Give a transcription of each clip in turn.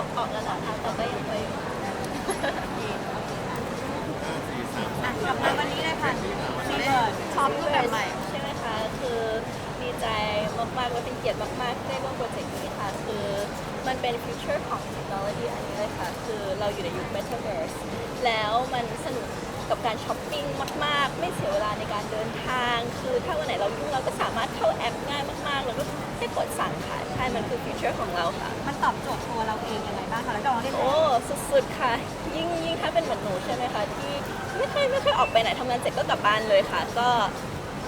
อกออกแล้วนะคะแต่ก็ยังไปอยู่อะกลับมาวันนี้เลยค่ะซีเบิร์ดชอบรูปแบบใหม่ ใช่ไหมคะ คือดีใจมากๆและเป็นเกียรติมากๆที่ได้ร่วมโปรเจกต์นี้ค่ะ คือมันเป็นฟิวเจอร์ของเทคโนโลยีอันนี้เลยค่ะ คือเราอยู่ในยุค Metaverse แล้วมันสนุก กับการช้อปปิ้งมาก ๆ ไม่เสียเวลาในการเดินทาง คือถ้าวันไหนเรายุ่งเราก็สามารถเข้าแอปง่ายมากๆ แล้วก็แค่กดสั่งค่ะ ใช่ มันคือฟิวเจอร์ของเราค่ะ มันตอบโจทย์ตัวเราเองยังไงบ้างคะแล้วก็ลองเล่นโอ้ สุด ๆ ค่ะ ยิ่งยิ่งถ้าเป็นเหมือนหนูใช่ไหมคะ ที่ไม่ค่อยไม่ค่อยออกไปไหนทำงานเสร็จก็กลับบ้านเลยค่ะ ก็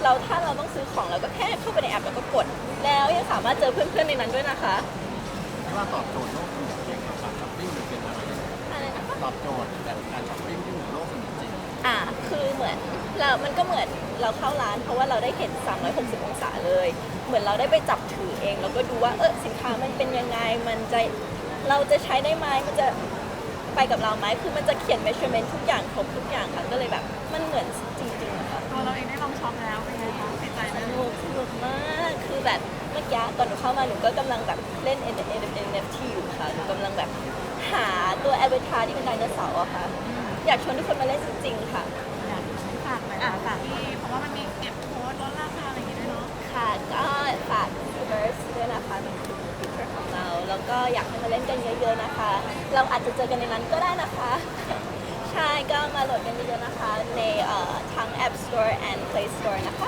เราถ้าเราต้องซื้อของเราก็แค่เข้าไปในแอปแล้วก็กด แล้วยังสามารถเจอเพื่อนๆในนั้นด้วยนะคะที่ว่าตอบโจทย์โลกเสมือนจริงกับการช้อปปิ้งหรือเป็นอะไรยังไงอะไรนะคะตอบโจทย์แบบการช้อปปิ้งที่เหมื อนโลกเสมือนจริงอ่าคือเหมือนเรามันก็เหมือนเราเข้าร้าน เพราะว่าเราได้เห็น 360 องศาเลย เหมือนเราได้ไปจับถือเอง แล้วก็ดูว่าเออสินค้ามันเป็นยังไง มันจะเราจะใช้ได้ไหมมันจะไปกับเราไหมคือมันจะเขียน measurement ทุกอย่างครบทุกอย่างค่ะก็เลยแบบมันเหมือนจริงๆอะค่ะตัวเราเองได้ลองช็อปแล้วเป็นไงคะติดใจไหมสนุกสนุกมากคือแบบเมื่อกี้ก่อนหนูเข้ามาหนูก็กำลังแบบเล่น NFT อยู่ค่ะหนูกำลังแบบหาตัวแอ v เ t ต r ที่เป็นไดโนเสาร์อะค่ะ อยากชวนทุกคนมาเล่นจริงๆค่ะอยากฝากหน่อยค่ะฝากที่เพราะว่ามันมีเก็บโค้ดลดราคาอะไรอย่างงี้ด้วยเนาะค่ะก็ฝาก Universe ด้วยนะคะมันคือฟิวเจอร์ของเรา แล้วก็อยากให้มาเล่นกันเยอะๆนะคะ เราอาจจะเจอกันในนั้นก็ได้นะคะ ใช่ก็มาโหลดกันเยอะๆนะคะ ในเอ่อทั้ง App Store and Play Store นะคะ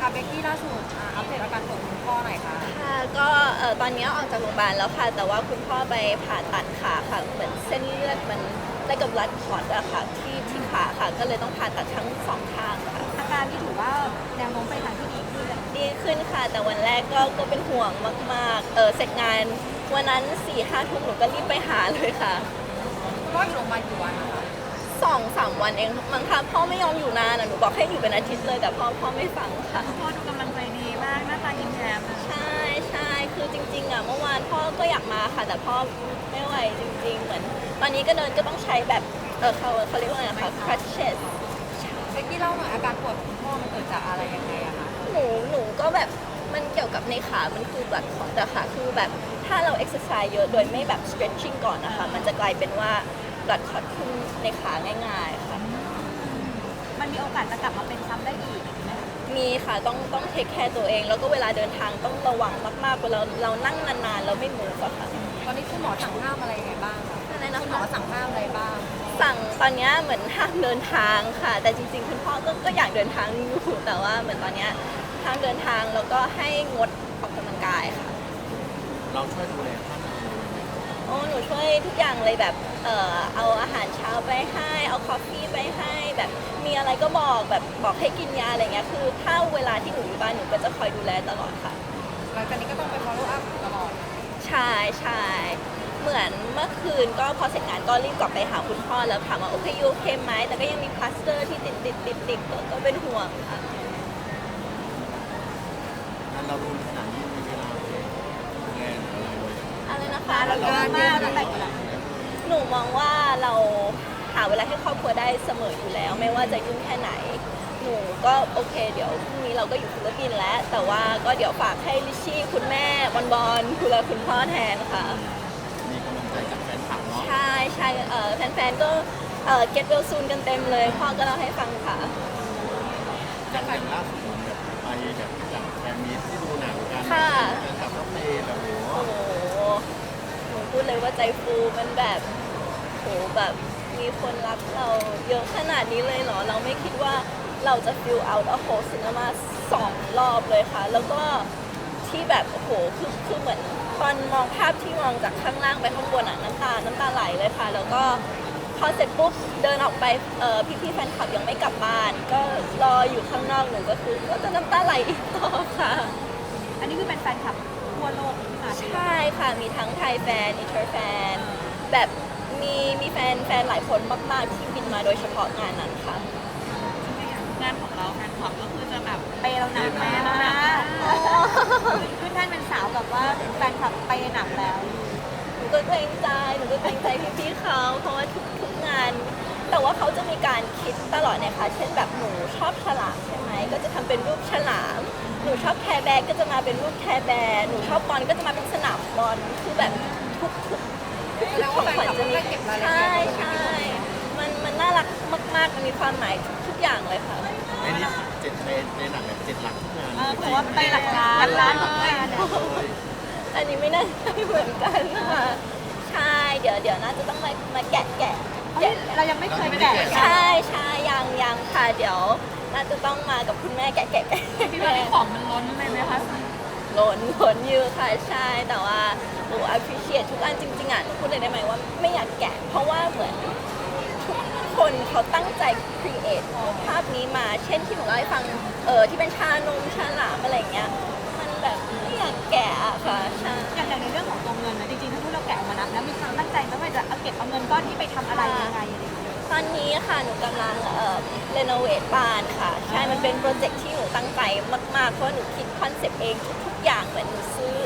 ค่ะเบกกี้ล่าสุดอะอัปเดตอาการป่วยคุณพ่อหน่อยค่ะ ค่ะก็เอ่อตอนนี้ออกจากโรงพยาบาลแล้วค่ะ แต่ว่าคุณพ่อไปผ่าตัดขาค่ะเหมือนเส้นเลือดมันได้กับ blood clot อะค่ะที่ที่ขาค่ะ ก็เลยต้องผ่าตัดทั้งสองข้างค่ะอาการที่ถือว่าแนวโน้มไปทางที่ดีขึ้นเลยดีขึ้นค่ะ แต่วันแรกก็ก็เป็นห่วงมากๆเออเสร็จงานวันนั้น4ี่ห้าทุ่มหนูก็รีบไปหาเลยค่ะพ่ออยู่โรงพยาบาลกี่วันนะคะ สองสามวันเองมั้งค่ะพ่อไม่ยอมอยู่นานอะหนูบอกให้อยู่เป็นอาทิตย์เลยแต่พ่อพ่อไม่ฟังค่ะ พ่อดูกำลังใจดีมาก หน้าตายิ้มแย้มเลยใช่ใช่คือจริงๆอะเมื่อวานพ่อก็อยากมาค่ะ แต่พ่อไม่ไหวจริง ๆ เหมือนตอนนี้ก็เดินก็ต้องใช้แบบเออเขาเขาเรียกว่าไงนะคะ crutches เบกกี้เล่าหน่อยอาการปวดคุณพ่อมันเกิดจากอะไรยังไงอะคะหนูหนูก็แบบมันเกี่ยวกับในขา มันคือแบบของแต่ขาคือแบบถ้าเรา exercise เยอะโดยไม่แบบ stretching ก่อนนะคะ มันจะกลายเป็นว่า blood clot ขึ้นในขาง่าย ๆ ค่ะ มันมีโอกาสจะกลับมาเป็นซ้ำได้อีกไหมคะมีค่ะต้องต้องเทคแคร์ตัวเอง แล้วก็เวลาเดินทางต้องระวังมากๆเวลาเรานั่งนานๆแล้วไม่ move อะค่ะตอนนี้คุณหมอสั่งห้ามอะไรยังไงบ้างคะอะไรนะคุณหมอคะสั่งห้ามอะไรบ้าง สั่งตอนเนี้ยเหมือนห้ามเดินทางค่ะ แต่จริง ๆ คุณพ่อก็ก็อยากเดินทางอยู่แต่ว่าเหมือนตอนเนี้ยห้ามเดินทางแล้วก็ให้งดออกกำลังกายค่ะ เราช่วยดูแลท่านยังไงโอ้หนู ช่วยทุกอย่างเลยแบบเอ่อเอาอาหารเช้าไปให้ เอาคอฟฟี่ไปให้แบบมีอะไรก็บอกแบบบอกให้กินยาอะไรเงี้ยคือถ้าเวลาที่หนูอยู่บ้านหนูก็จะคอยดูแลตลอดค่ะ หลังจากนี้ก็ต้องไป follow up ตลอด ใช่ใช่เหมือนเมื่อคืนก็พอเสร็จงานก็รีบกลับไปหาคุณพ่อแล้วถามว่าโอเคยูโอเคไหมแต่ก็ยังมีพลาสเตอร์ที่ติดติดติดติดก็ก็เป็นห่วงค่ะงานเรารุนขนาดนี้มีเวลาไปดูแลอะไรเลย อะไร นะคะเราเยอะมากตั้งแต่กิดหนูมองว่าเราหาเวลาให้ครอบครัวได้เสมออยู่แล้ว ไม่ว่าจะยุ่งแค่ไหน หนูก็โอเค เดี๋ยวพรุ่งนี้เราก็อยู่ฟิลิปปินส์แล้ว แต่ว่าก็เดี๋ยวฝากให้ลิชชี่คุณแม่บอลบอลคุณและคุณพ่อแทนค่ะ มีกำลังใจจากแฟนคลับเนาะใช่ใช่เอ่อแฟนๆก็เอ่อ get well soon กันเต็มเลย พ่อก็เล่าให้ฟังค่ะ จากแต่งล่าสุดแบบไปแบบจากแฟนมีตที่ดูหนังกัน ค่ะ แฟนคลับก็เปย์แบบโห โอ้โหหนูพูดเลยว่า ใจฟูมันแบบโหแบบมีคนรักเราเยอะขนาดนี้เลยเหรอ เราไม่คิดว่าเราจะ fill out a whole cinema สองรอบเลยค่ะ แล้วก็ที่แบบโอ้โหคือคือเหมือนตอนมองภาพที่มองจากข้างล่างไปข้างบนอะน้ำตาน้ำตาไหลเลยค่ะ แล้วก็พอเสร็จปุ๊บเดินออกไปเอ่อพี่ๆแฟนคลับยังไม่กลับบ้าน ก็รออยู่ข้างนอกหนูก็คือก็จะน้ำตาไหลอีกรอค่ะ อันนี้คือเป็นแฟนคลับทั่วโลก ใช่ค่ะ มีทั้งไทยแฟน อินเตอร์แฟน แบบมีมีแฟนแฟนหลายคนมาก ๆ ที่บินมาโดยเฉพาะงานนั้นค่ะ งานของเราแฟนคลับก็คือจะแบบเปย์เราหนักแม่แล้วนะขึ้นแท่านเป็นสาวแบบว่าแฟนคลับเปย์หนักแล้ว หนูก็เกรงใจ หนูก็เกรงใจพี่ๆเขาเพราะว่าทุกทุกงาน แต่ว่าเขาจะมีการคิดตลอดเนี่ยค่ะเช่นแบบหนูชอบฉลามใช่ไหมก็จะทำเป็นรูปฉลาม หนูชอบแคร์แบร์ก็จะมาเป็นรูปแคร์แบร์หนูชอบบอลก็จะมาเป็นสนามบอลคือแบบทุกทุกทุกของขวัญจะมีใช่ใช่มันมันน่ารักมากๆมันมีความหมายทุกทุกอย่างเลยค่ะ ในนี้เจ็ดในในหนังแบบเจ็ดหลักทุกงานเออบอกว่าไปหลักล้านล้านทุกงานอะอันนี้ไม่น่าใช่เหมือนกันค่ะใช่ เดี๋ยวเดี๋ยวน่าจะต้องมามาแกะแกะ เฮ้ยเรายังไม่เคยแกะใช่ใช่ยังยังค่ะเดี๋ยวน่าจะต้องมากับคุณแม่แกะแกะแกะพี่ว่าของมันล้นเลยไหมคะล้นล้นอยู่ค่ะใช่แต่ว่าหนู appreciate ทุกอันจริงๆอะหนูพูดเลยได้ไหมว่าไม่อยากแกะ เพราะว่าเหมือนทุกคนเขาตั้งใจ create ภาพนี้มา เช่นที่หนูเล่าให้ฟังเออที่เป็นชานมชาหลามอะไรอย่างเงี้ย เอาเก็บเอาเงินก้อนนี้ไปทำอะไรยังไงอะไรอย่างเงี้ยตอนนี้ค่ะหนูกำลังเอ่อรีโนเวทบ้านค่ะ ใช่มันเป็นโปรเจกต์ที่หนูตั้งใจมากๆ เพราะว่าหนูคิดคอนเซปต์เองทุกๆอย่างเหมือนหนูซื้อ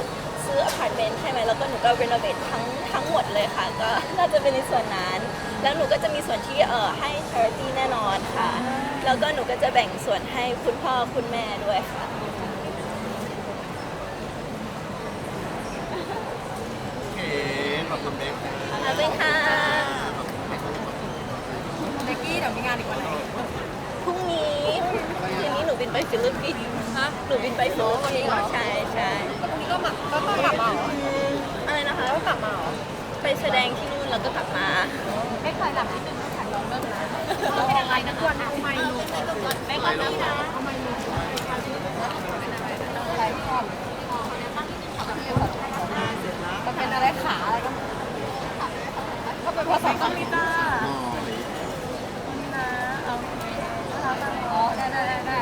ซื้ออพาร์ตเมนต์ใช่ไหมแล้วก็หนูก็รีโนเวททั้งทั้งหมดเลยค่ะก็น่าจะเป็นในส่วนนั้น แล้วหนูก็จะมีส่วนที่เอ่อให้ charity แน่นอนค่ะ แล้วก็หนูก็จะแบ่งส่วนให้คุณพ่อคุณแม่ด้วยค่ะ โอเคขอบคุณเบค ขอบคุณค่ะเบกกี้เดี๋ยวมีงานอีกวันไหนพรุ่งนี้คืนนี้หนูบินไปฟิลิปปินส์หนูบินไปฟิลิปปินส์ใช่ใช่พรุ่งนี้ก็มาก็ต้องกลับมาเหรออะไรนะคะก็กลับมาเหรอไปแสดงที่นู่นแล้วก็กลับมา ไม่เคยหลับนิดนึงต้องถ่ายลองเรื่องนะเราเป็นอะไรนะวันไม่รู้ไม่เคยนะอะไรชอบก็เป็นอะไรขาอะไรก็ก็เป็นภาษาอังกฤษนะ อ๋อ นะเอาอ๋อได้ได้ได้ได้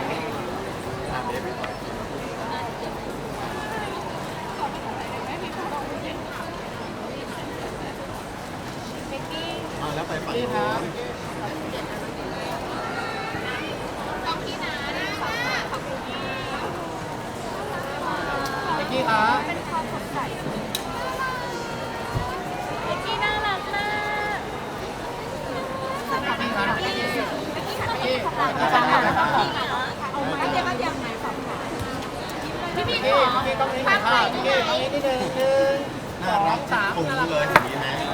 อะเบคไปต่อ เบกกี้ มาแล้วไปฝั่งน้นเบคกี้ครับเป็นความสดใสเบกกี้น่ารักมากพี่ครับพี่พี่ขอบคุณค่ะเอาไหมเดี๋ยวก็ยังไงขอบคุณพี่พี่ขอพี่ต้องนี้ค่พี่กี้ต้องนี้นิดนึงหนึ่งน่ารักสามปุ่มเลยอย่างนี้ไหม